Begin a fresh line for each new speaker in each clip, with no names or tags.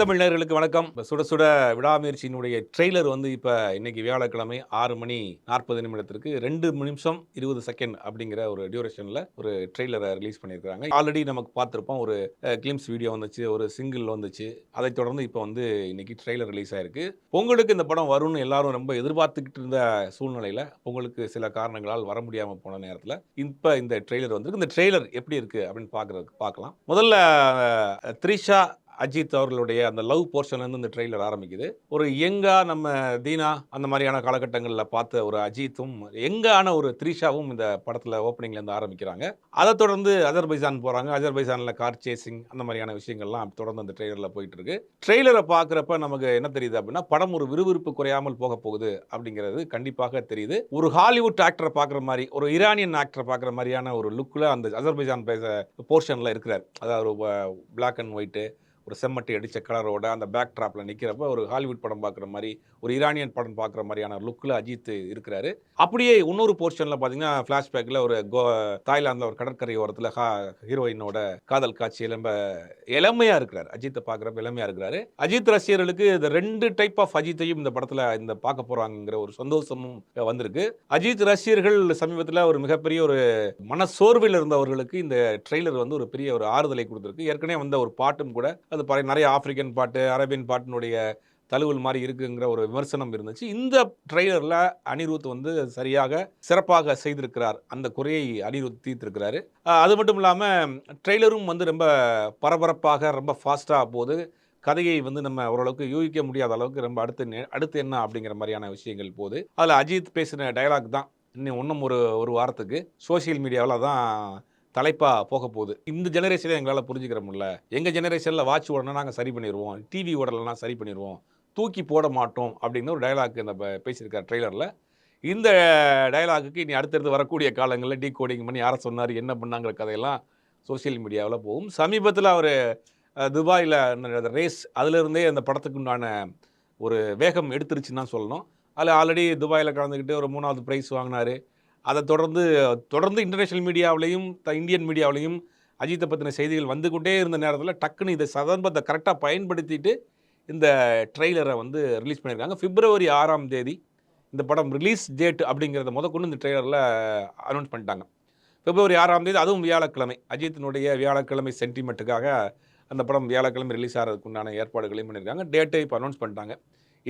தமிழ் நேர்களுக்கு வணக்கம். சுட சுட விடாமுயற்சியினுடைய ட்ரெய்லர் வந்து இப்போ இன்னைக்கு வியாழக்கிழமை ஆறு மணி நாற்பது நிமிடத்திற்கு ரெண்டு நிமிஷம் இருபது செகண்ட் அப்படிங்கிற ஒரு டியூரேஷனில் ஒரு ட்ரெய்லரை ரிலீஸ் பண்ணியிருக்காங்க ஆல்ரெடி நமக்கு பார்த்துருப்போம் ஒரு கிளிம்ஸ் வீடியோ வந்துச்சு ஒரு சிங்கிள் வந்துச்சு. அதை தொடர்ந்து இப்போ வந்து இன்னைக்கு ட்ரெய்லர் ரிலீஸ் ஆயிருக்கு. பொங்கலுக்கு இந்த படம் வரும்னு எல்லாரும் ரொம்ப எதிர்பார்த்துக்கிட்டு இருந்த சூழ்நிலையில் பொங்கலுக்கு சில காரணங்களால் வர முடியாமல் போன நேரத்தில் இப்போ இந்த ட்ரெய்லர் வந்திருக்கு. இந்த ட்ரெய்லர் எப்படி இருக்கு அப்படின்னு பார்க்குறதுக்கு பார்க்கலாம் முதல்ல த்ரிஷா அஜித் அவர்களுடைய அந்த லவ் போர்ஷன்லேருந்து இந்த ட்ரெய்லர் ஆரம்பிக்குது. ஒரு எங்கா நம்ம தீனா அந்த மாதிரியான காலகட்டங்களில் பார்த்த ஒரு அஜித்தும் எங்கான ஒரு த்ரிஷாவும் இந்த படத்தில் ஓப்பனிங்லேருந்து ஆரம்பிக்கிறாங்க. அதை தொடர்ந்து அஜர்பைசான் போகிறாங்க அஜர்பைசானில் கார் சேசிங் அந்த மாதிரியான விஷயங்கள்லாம் தொடர்ந்து அந்த ட்ரெய்லரில் போயிட்டு இருக்கு ட்ரெய்லரை பார்க்குறப்ப நமக்கு என்ன தெரியுது அப்படின்னா படம் ஒரு விறுவிறுப்பு குறையாமல் போக போகுது அப்படிங்கிறது கண்டிப்பாக தெரியுது. ஒரு ஹாலிவுட் ஆக்டரை பார்க்குற மாதிரி ஒரு ஈரானியன் ஆக்டரை பார்க்குற மாதிரியான ஒரு லுக்கில் அந்த அஜர்பைஜான் பேச போர்ஷனில் இருக்கிறார். அதாவது ஒரு பிளாக் அண்ட் ஒயிட்டு ஒரு செம்மட்டி அடித்த கலரோட அந்த பேக் ட்ராப்பில் நிற்கிறப்ப ஒரு ஹாலிவுட் படம் பார்க்குற மாதிரி ஒரு ஈரானியன் படம் பார்க்குற மாதிரியான லுக்கில் அஜித் இருக்கிறாரு. அப்படியே இன்னொரு போர்ஷனில் பார்த்தீங்கன்னா ஃப்ளாஷ்பேக்கில் ஒரு கோ தாய்லாந்தில் ஒரு கடற்கரை ஓரத்தில் ஹா ஹீரோயினோட காதல் காட்சி இளம்ப இளமையாக இருக்கிறார். அஜித்தை பார்க்குறப்ப இளமையாக இருக்கிறாரு. அஜித் ரசிகர்களுக்கு இந்த ரெண்டு டைப் ஆஃப் அஜித்தையும் இந்த படத்தில் இந்த பார்க்க போகிறாங்கிற ஒரு சந்தோஷமும் வந்திருக்கு. அஜித் ரசிகர்கள் சமீபத்தில் ஒரு மிகப்பெரிய ஒரு மனசோர்வில் இருந்தவர்களுக்கு இந்த ட்ரெய்லர் வந்து ஒரு பெரிய ஒரு ஆறுதலை கொடுத்துருக்கு. ஏற்கனவே வந்த ஒரு பாட்டும் கூட அது பழைய நிறைய ஆப்பிரிக்கன் பாட்டு அரேபியன் பாட்டினுடைய தழுவல் மாதிரி இருக்குங்கிற ஒரு விமர்சனம் இருந்துச்சு. இந்த ட்ரெய்லரில் அனிருத் வந்து சரியாக சிறப்பாக செய்திருக்கிறார். அந்த குறையை அனிருத் தீர்த்திருக்கிறாரு. அது மட்டும் இல்லாமல் ட்ரெய்லரும் வந்து ரொம்ப பரபரப்பாக ரொம்ப ஃபாஸ்ட்டாக போகுது கதையை வந்து நம்ம ஓரளவுக்கு யூகிக்க முடியாத அளவுக்கு ரொம்ப அடுத்து அடுத்து என்ன அப்படிங்கிற மாதிரியான விஷயங்கள் போகுது அதில் அஜித் பேசின டயலாக் தான் இன்னும் இன்னும் ஒரு ஒரு வாரத்துக்கு. சோஷியல் மீடியாவில் தான் தலைப்பாக போக போகுது. இந்த ஜெனரேஷனில் எங்களால் புரிஞ்சுக்கிற முடியல. எங்கள் ஜெனரேஷனில் வாட்ச் ஓடனா நாங்கள் சரி பண்ணிடுவோம் டிவி ஓடலைன்னா சரி பண்ணிடுவோம் தூக்கி போட மாட்டோம் அப்படின்னு ஒரு டயலாக் இந்த பேசியிருக்கார் ட்ரெய்லரில் இந்த டயலாகுக்கு இனி அடுத்தடுத்து வரக்கூடிய காலங்களில் டீ கோடிங் பண்ணி யாரை சொன்னார் என்ன பண்ணாங்கிற கதையெல்லாம் சோஷியல் மீடியாவில் போகும். சமீபத்தில் அவர் துபாயில் ரேஸ் அதிலிருந்தே அந்த படத்துக்கு உண்டான ஒரு வேகம் எடுத்துருச்சுன்னு தான் சொல்லணும். அதில் ஆல்ரெடி துபாயில் கலந்துக்கிட்டு ஒரு மூணாவது ப்ரைஸ் வாங்கினார். அதை தொடர்ந்து தொடர்ந்து இன்டர்நேஷ்னல் மீடியாவிலையும் த இந்தியன் மீடியாவிலையும் அஜித்தை பற்றின செய்திகள் வந்து கொண்டே இருந்த நேரத்தில் டக்குன்னு இதை சந்தர்ப்பத்தை கரெக்டாக பயன்படுத்திட்டு இந்த ட்ரெய்லரை வந்து ரிலீஸ் பண்ணியிருக்காங்க பிப்ரவரி ஆறாம் தேதி இந்த படம் ரிலீஸ் டேட் அப்படிங்கிறத முத கொண்டு இந்த ட்ரெய்லரில் அனௌன்ஸ் பண்ணிட்டாங்க. பிப்ரவரி ஆறாம் தேதி அதுவும் வியாழக்கிழமை. அஜித்தினுடைய வியாழக்கிழமை சென்டிமெண்ட்டுக்காக அந்த படம் வியாழக்கிழமை ரிலீஸ் ஆகிறதுக்கு உண்டான ஏற்பாடுகளையும் பண்ணியிருக்காங்க டேட்டை இப்போ அனௌன்ஸ் பண்ணிட்டாங்க.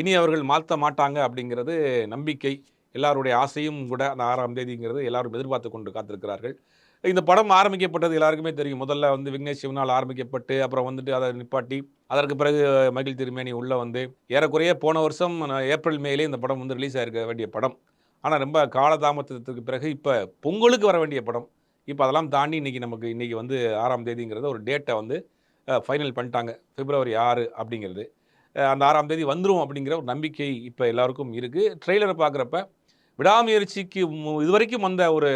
இனி அவர்கள் மாற்ற மாட்டாங்க அப்படிங்கிறது நம்பிக்கை. எல்லாருடைய ஆசையும் கூட அந்த ஆறாம் தேதிங்கிறது எல்லாரும் எதிர்பார்த்து கொண்டு காத்திருக்கிறார்கள். இந்த படம் ஆரம்பிக்கப்பட்டது எல்லாருக்குமே தெரியும். முதல்ல வந்து விக்னேஷ் சிவனால் ஆரம்பிக்கப்பட்டு அப்புறம் வந்துட்டு அதை நிப்பாட்டி அதற்கு பிறகு மகிழ் திருமேனி உள்ளே வந்து ஏறக்குறைய போன வருஷம் ஏப்ரல் மேலே இந்த படம் வந்து ரிலீஸ் ஆகிருக்க வேண்டிய படம். ஆனால் ரொம்ப காலதாமதத்துக்கு பிறகு இப்போ பொங்கலுக்கு வர வேண்டிய படம். இப்போ அதெல்லாம் தாண்டி இன்றைக்கி நமக்கு இன்றைக்கி வந்து ஆறாம் தேதிங்கிறத ஒரு டேட்டை வந்து ஃபைனல் பண்ணிட்டாங்க. பிப்ரவரி ஆறு அப்படிங்கிறது. அந்த ஆறாம் தேதி வந்துடும் அப்படிங்கிற ஒரு நம்பிக்கை இப்போ எல்லாருக்கும் இருக்குது ட்ரெய்லரை பார்க்குறப்ப விடாமுயற்சிக்கு இதுவரைக்கும் வந்த ஒரு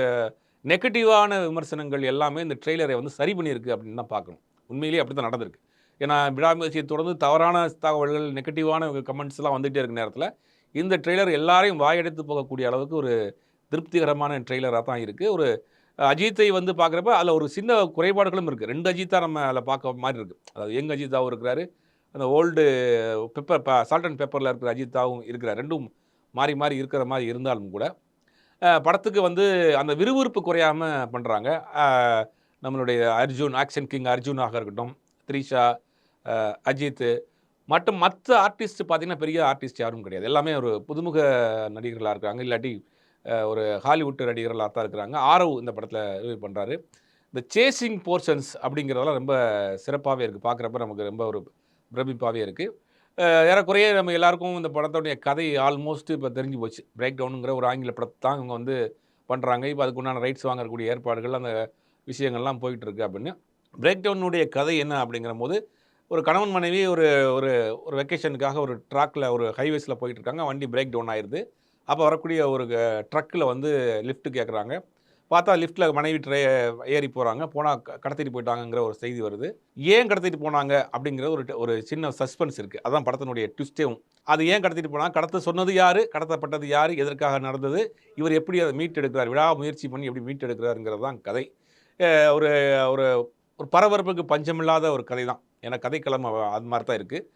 நெகட்டிவான விமர்சனங்கள் எல்லாமே இந்த ட்ரெய்லரை வந்து சரி பண்ணியிருக்கு அப்படின்னு தான் பார்க்கணும். உண்மையிலேயே அப்படி தான் நடந்திருக்கு. ஏன்னா விடாமுயற்சியை தொடர்ந்து தவறான தகவல்கள் நெகட்டிவான கமெண்ட்ஸ்லாம் வந்துகிட்டே இருக்க நேரத்தில் இந்த ட்ரெய்லர் எல்லாரையும் வாயடைத்து போகக்கூடிய அளவுக்கு ஒரு திருப்திகரமான ட்ரெய்லராக தான் இருக்குது ஒரு அஜித்தை வந்து பார்க்குறப்ப அதில் ஒரு சின்ன குறைபாடுகளும் இருக்குது ரெண்டு அஜித்தா நம்ம அதில் பார்க்க மாதிரி இருக்குது அதாவது யங் அஜித்தாவும் இருக்கிறாரு. அந்த ஓல்டு பெப்பர் சால்ட் அண்ட் பெப்பரில் இருக்கிற அஜித்தாவும் இருக்கிறார். ரெண்டும் மாறி மாறி இருக்கிற மாதிரி இருந்தாலும் கூட படத்துக்கு வந்து அந்த விறுவிறுப்பு குறையாமல் பண்ணுறாங்க நம்மளுடைய அர்ஜுன் ஆக்ஷன் கிங் அர்ஜுனாக இருக்கட்டும் த்ரிஷா அஜித்து அஜித் மற்றும் மற்ற ஆர்டிஸ்ட் பார்த்தீங்கன்னா பெரிய ஆர்டிஸ்ட் யாரும் கிடையாது. எல்லாமே ஒரு புதுமுக நடிகர்களாக இருக்காங்க. இல்லாட்டி ஒரு ஹாலிவுட் நடிகர்களாக தான் இருக்கிறாங்க. ஆரவ் இந்த படத்தில் பண்ணுறாரு இந்த சேசிங் போர்ஷன்ஸ் அப்படிங்கிறதெல்லாம் ரொம்ப சிறப்பாகவே இருக்குது பார்க்குறப்ப நமக்கு ரொம்ப ஒரு பிரமிப்பாகவே இருக்குது ஏறக்குறைய நம்ம எல்லாருக்கும் இந்த படத்தோடைய கதை ஆல்மோஸ்ட் இப்போ தெரிஞ்சு போச்சு. பிரேக் டவுனுங்கிற ஒரு ஆங்கில படத்தை தான் இவங்க வந்து பண்ணுறாங்க இப்போ அதுக்கு உண்டான ரைட்ஸ் வாங்கக்கூடிய ஏற்பாடுகள் அந்த விஷயங்கள்லாம் போயிட்டுருக்கு அப்படின்னு. பிரேக் டவுனுடைய கதை என்ன அப்படிங்கிற போது ஒரு கணவன் மனைவி ஒரு ஒரு ஒரு வெக்கேஷனுக்காக ஒரு ட்ராக்கில் ஒரு ஹைவேஸில் போயிட்டுருக்காங்க. வண்டி பிரேக் டவுன் ஆயிடுது அப்போ வரக்கூடிய ஒரு ட்ரக்கில் வந்து லிஃப்ட்டு கேட்குறாங்க பார்த்தா லிஃப்ட்டில் மனைவி ட்ரே ஏறி போகிறாங்க போனால் கடத்திட்டு போயிட்டாங்கங்கிற ஒரு செய்தி வருது. ஏன் கடத்திட்டு போனாங்க? அப்படிங்கிற ஒரு ஒரு சின்ன சஸ்பென்ஸ் இருக்குது அதான் படத்தினுடைய ட்விஸ்டேவும் அது ஏன் கடத்திட்டு போனாங்க? கடத்த சொன்னது யார்? கடத்தப்பட்டது யார்? எதற்காக நடந்தது? இவர் எப்படி அதை மீட்டெடுக்கிறார்? விடா முயற்சி பண்ணி எப்படி மீட்டெடுக்கிறாருங்கிறது தான் கதை. ஒரு ஒரு ஒரு பரபரப்புக்கு பஞ்சமில்லாத ஒரு கதை தான். ஏன்னா கதைக்களம் அது மாதிரி தான் இருக்குது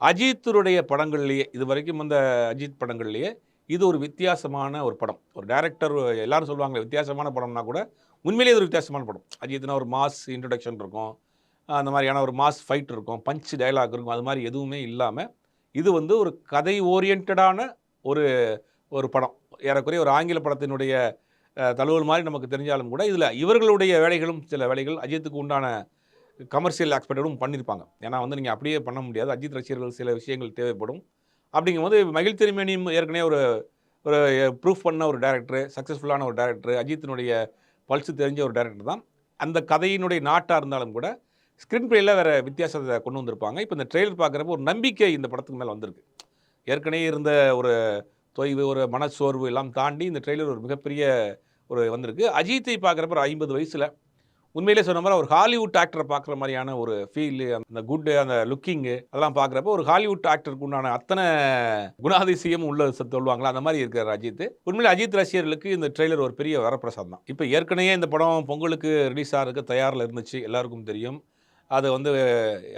அஜித்துடைய படங்கள்லேயே இது வரைக்கும் வந்த அஜித் படங்கள்லேயே இது ஒரு வித்தியாசமான ஒரு படம். ஒரு டேரக்டர் எல்லாரும் சொல்லுவாங்க வித்தியாசமான படம்னா கூட உண்மையிலேயே ஒரு வித்தியாசமான படம். அஜித்னா ஒரு மாஸ் இன்ட்ரடக்ஷன் இருக்கும். அந்த மாதிரியான ஒரு மாஸ் ஃபைட் இருக்கும். பஞ்ச் டயலாக் இருக்கும். அது மாதிரி எதுவுமே இல்லாமல் இது வந்து ஒரு கதை ஓரியன்டான ஒரு ஒரு படம். ஏறக்குறைய ஒரு ஆங்கில படத்தினுடைய தழுவல் மாதிரி நமக்கு தெரிஞ்சாலும் கூட இதில் இவர்களுடைய வேலைகளும் சில வேலைகள் அஜித்துக்கு உண்டான கமர்ஷியல் ஆஸ்பெக்டும் பண்ணியிருப்பாங்க ஏன்னா வந்து நீங்கள் அப்படியே பண்ண முடியாது. அஜித் ரசிகர்கள் சில விஷயங்கள் தேவைப்படும். அப்படிங்கும்போது மகிழ் திருமேனியும் ஏற்கனவே ஒரு ஒரு ப்ரூஃப் பண்ண ஒரு டேரக்டர் சக்ஸஸ்ஃபுல்லான ஒரு டேரக்டர் அஜித்தினுடைய பல்ஸு தெரிஞ்ச ஒரு டேரக்டர் தான். அந்த கதையினுடைய நாட்டாக இருந்தாலும் கூட ஸ்க்ரீன் பிளேயில் வேறு வித்தியாசத்தை கொண்டு வந்திருப்பாங்க. இப்போ இந்த ட்ரெய்லர் பார்க்குறப்ப ஒரு நம்பிக்கை இந்த படத்துக்கு மேலே வந்திருக்கு. ஏற்கனவே இருந்த ஒரு தொய்வு ஒரு மனச்சோர்வு எல்லாம் தாண்டி இந்த ட்ரெய்லர் ஒரு மிகப்பெரிய ஒரு வந்திருக்கு. அஜித்தை பார்க்குறப்ப ஒரு ஐம்பது வயசில் உண்மையிலே சொன்ன மாதிரி ஒரு ஹாலிவுட் ஆக்டரை பார்க்குற மாதிரியான ஒரு ஃபீல் அந்த குட்டு அந்த லுக்கிங்கு அதெல்லாம் பார்க்குறப்ப ஒரு ஹாலிவுட் ஆக்டருக்கு உண்டான அத்தனை குணாதிசயம் உள்ள சொல்லுவாங்களா அந்த மாதிரி இருக்கிற அஜித். உண்மையிலே அஜித் ரசிகர்களுக்கு இந்த ட்ரெய்லர் ஒரு பெரிய வரப்பிரசாதம் தான். இப்போ ஏற்கனவே இந்த படம் பொங்கலுக்கு ரிலீஸ் ஆகிறதுக்கு தயாரில் இருந்துச்சு எல்லாருக்கும் தெரியும். அது வந்து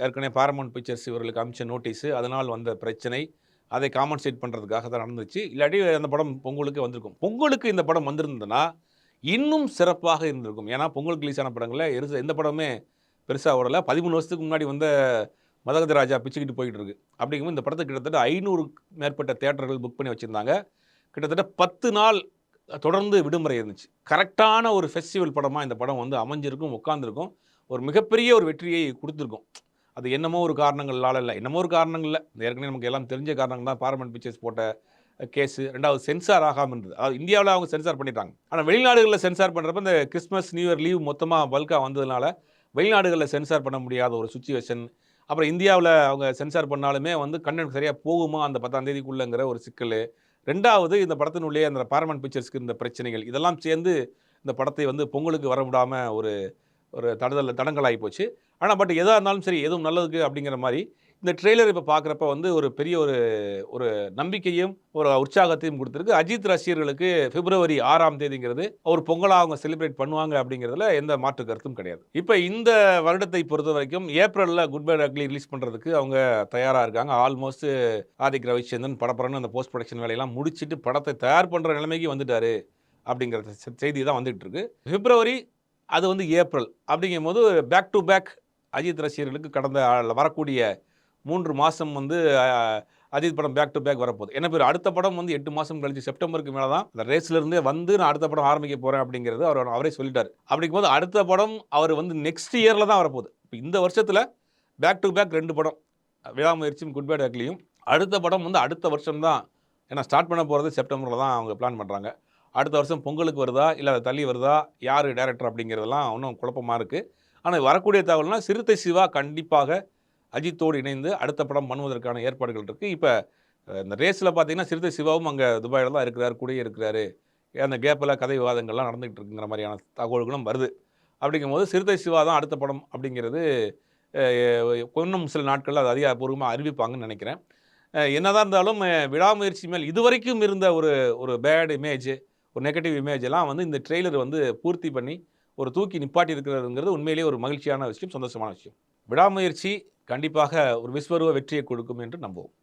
ஏற்கனவே பாரமௌண்ட் பிக்சர்ஸ் இவர்களுக்கு அமிச்ச நோட்டீஸு அதனால் வந்த பிரச்சனை. அதை காம்பன்சேட் பண்ணுறதுக்காக தான் நடந்துச்சு. இல்லாட்டி அந்த படம் பொங்கலுக்கு வந்திருக்கும். பொங்கலுக்கு இந்த படம் வந்திருந்ததுன்னா இன்னும் சிறப்பாக இருந்திருக்கும். ஏன்னா பொங்கல் ரிலீஸ் ஆன படங்களில் எரிச எந்த படமே பெருசாக வரல பதிமூணு வருஷத்துக்கு முன்னாடி வந்த மதகஜ ராஜா பிச்சுக்கிட்டு போயிட்டு இருக்கு அப்படிங்கும்போது இந்த படத்தை கிட்டத்தட்ட ஐநூறு மேற்பட்ட தேட்டர்கள் புக் பண்ணி வச்சுருந்தாங்க. கிட்டத்தட்ட பத்து நாள் தொடர்ந்து விடுமுறை இருந்துச்சு. கரெக்டான ஒரு ஃபெஸ்டிவல் படமாக இந்த படம் வந்து அமைஞ்சிருக்கும் உட்காந்துருக்கும் ஒரு மிகப்பெரிய ஒரு வெற்றியை கொடுத்துருக்கும். அது என்னமோ ஒரு காரணங்களால் இல்லை. என்னமோ ஒரு காரணங்கள் இல்லை. ஏற்கனவே நமக்கு எல்லாம் தெரிஞ்ச காரணங்கள் தான் பார்மெண்ட் பிக்சர்ஸ் போட்ட கேஸு ரெண்டாவது சென்சார் ஆகாமல் அதாவது இந்தியாவில் அவங்க சென்சார் பண்ணிட்டாங்க. ஆனால் வெளிநாடுகளில் சென்சார் பண்ணுறப்ப இந்த கிறிஸ்மஸ் நியூ இயர் லீவ் மொத்தமாக பல்காக வந்ததுனால வெளிநாடுகளில் சென்சார் பண்ண முடியாத ஒரு சுச்சுவேஷன். அப்புறம் இந்தியாவில் அவங்க சென்சார் பண்ணாலுமே வந்து கண்டென்ட் சரியாக போகுமா அந்த பத்தாம் தேதிக்குள்ளேங்கிற ஒரு சிக்கல். ரெண்டாவது இந்த படத்தினுள்ளே அந்த பார்மன் பிக்சர்ஸ்க்கு இந்த பிரச்சனைகள். இதெல்லாம் சேர்ந்து இந்த படத்தை வந்து பொங்கலுக்கு வர விடாமல் ஒரு ஒரு தடதல் தடங்கலாகி போச்சு. ஆனால் பட் எதாக இருந்தாலும் சரி எதுவும் நல்லதுக்கு அப்படிங்கிற மாதிரி இந்த ட்ரெய்லர் இப்போ பார்க்குறப்ப வந்து ஒரு பெரிய ஒரு ஒரு நம்பிக்கையும் ஒரு உற்சாகத்தையும் கொடுத்துருக்கு. அஜித் ரசிகர்களுக்கு பிப்ரவரி ஆறாம் தேதிங்கிறது ஒரு பொங்கலாக அவங்க செலிப்ரேட் பண்ணுவாங்க அப்படிங்கிறதுல எந்த மாற்று கருத்தும் கிடையாது. இப்போ இந்த வருடத்தை பொறுத்த வரைக்கும் ஏப்ரலில் குட் பை அக்லி ரிலீஸ் பண்ணுறதுக்கு அவங்க தயாராக இருக்காங்க. ஆல்மோஸ்ட் ஆதிக் ரவிச்சந்திரன் படப்படன்னு அந்த போஸ்ட் ப்ரொடக்ஷன் வேலையெல்லாம் முடிச்சுட்டு படத்தை தயார் பண்ணுற நிலைமைக்கு வந்துட்டாரு அப்படிங்கிற செ- செய்தி தான் வந்துட்டு இருக்கு பிப்ரவரி அது வந்து ஏப்ரல் அப்படிங்கும்போது பேக் டு பேக் அஜித் ரசிகர்களுக்கு கடந்த ஆ- வரக்கூடிய மூன்று மாதம் வந்து அஜித் படம் பேக் டு பேக் வரப்போகுது. என்ன பேர்? அடுத்த படம் வந்து எட்டு மாதம் கழிச்சு செப்டம்பருக்கு மேலே தான் அந்த ரேஸ்லேருந்தே வந்து நான் அடுத்த படம் ஆரம்பிக்க போகிறேன் அப்படிங்கிறது அவர் அவரே சொல்லிட்டார். அப்படிங்கும் போது அடுத்த படம் அவர் வந்து நெக்ஸ்ட் இயரில் தான் வரப்போகுது. இப்போ இந்த வருஷத்தில் பேக் டு பேக் ரெண்டு படம். விடாமுயற்சியும் குட் பேட் அக்லியும் அடுத்த படம் வந்து அடுத்த வருஷம் தான் ஏன்னா ஸ்டார்ட் பண்ண போகிறது செப்டம்பரில் தான் அவங்க பிளான் பண்ணுறாங்க அடுத்த வருஷம் பொங்கலுக்கு வருதா? இல்லை அதை தள்ளி வருதா? யார் டேரக்டர் அப்படிங்கிறதெல்லாம் இன்னும் குழப்பமாக இருக்குது ஆனால் வரக்கூடிய தகவல்னால் சிறுத்தை சிவா கண்டிப்பாக அஜித்தோடு இணைந்து அடுத்த படம் பண்ணுவதற்கான ஏற்பாடுகள் இருக்குது இப்போ இந்த ரேஸில் பார்த்தீங்கன்னா சிறுத்தை சிவாவும் அங்கே துபாயில் தான் இருக்கிறார் கூடயே இருக்கிறாரு. அந்த கேப்பில் கதை விவாதங்கள்லாம் நடந்துகிட்டு இருக்குங்கிற மாதிரியான தகவல்களும் வருது. அப்படிங்கும்போது சிறுத்தை சிவா தான் அடுத்த படம் அப்படிங்கிறது இன்னும் சில நாட்களில் அது அதிகாரப்பூர்வமாக அறிவிப்பாங்கன்னு நினைக்கிறேன். என்னதான் இருந்தாலும் விடாமுயற்சி மேல் இதுவரைக்கும் இருந்த ஒரு ஒரு பேட் இமேஜ் ஒரு நெகட்டிவ் இமேஜ் எல்லாம் வந்து இந்த ட்ரெய்லர் வந்து பூர்த்தி பண்ணி ஒரு தூக்கி நிப்பாட்டி இருக்கிறதுங்கிறது உண்மையிலேயே ஒரு மகிழ்ச்சியான விஷயம் சந்தோஷமான விஷயம். விடாமுயற்சி கண்டிப்பாக ஒரு விஸ்வரூப வெற்றியை கொடுக்கும் என்று நம்புவோம்.